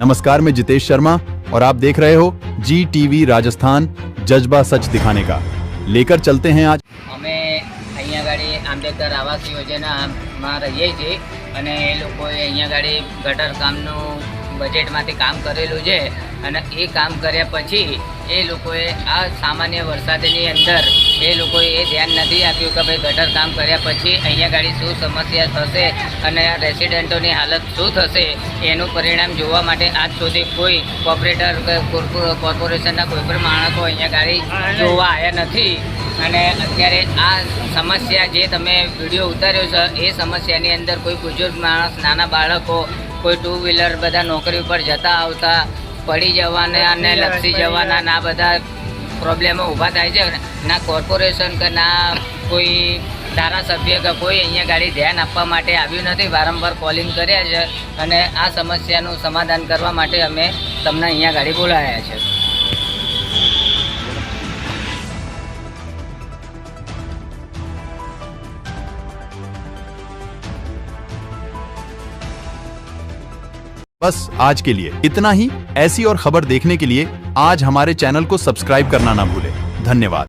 नमस्कार मैं जितेश शर्मा और आप देख रहे हो जी टीवी राजस्थान जज्बा सच दिखाने का लेकर चलते हैं आज અમે અહીંયા ગાડી આંબેડકર આવાસ યોજનામાં રહીએ છીએ અને એ લોકોએ અહીંયા ગાડી ગટર કામનું બજેટમાંથી કામ કરેલું છે અને એ કામ કર્યા પછી એ લોકોએ આ સામાન્ય વરસાદની અંદર એ લોકોએ એ ધ્યાન નથી આપ્યું કે ભાઈ ગટર કામ કર્યા પછી અહીંયા ગાડી શું સમસ્યા થશે અને આ રેસિડેન્ટોની હાલત શું થશે, એનું પરિણામ જોવા માટે આજ સુધી કોઈ કોર્પોરેટર કે કોર્પોરેશનના કોઈ પણ માણસો અહીંયા ગાડી જોવા આવ્યા નથી. અને અત્યારે આ સમસ્યા જે તમે વીડિયો ઉતાર્યો છે, એ સમસ્યાની અંદર કોઈ બુજુર્ગ માણસ, નાના બાળકો, કોઈ ટુ વ્હીલર બધા નોકરી ઉપર જતા આવતા પડી જવાના અને લપસી જવાના ના બધા પ્રોબ્લેમો ઊભા થાય છે ના. કોર્પોરેશન કે ના કોઈ ધારાસભ્ય કે કોઈ અહીંયા ગાડી ધ્યાન આપવા માટે આવ્યું નથી વારંવાર કોલિંગ કર્યા છે અને આ સમસ્યાનું સમાધાન કરવા માટે અમે તમને અહીંયા ગાડી બોલાવ્યા છે. बस आज के लिए इतना ही ऐसी और खबर देखने के लिए आज हमारे चैनल को सब्सक्राइब करना ना भूले धन्यवाद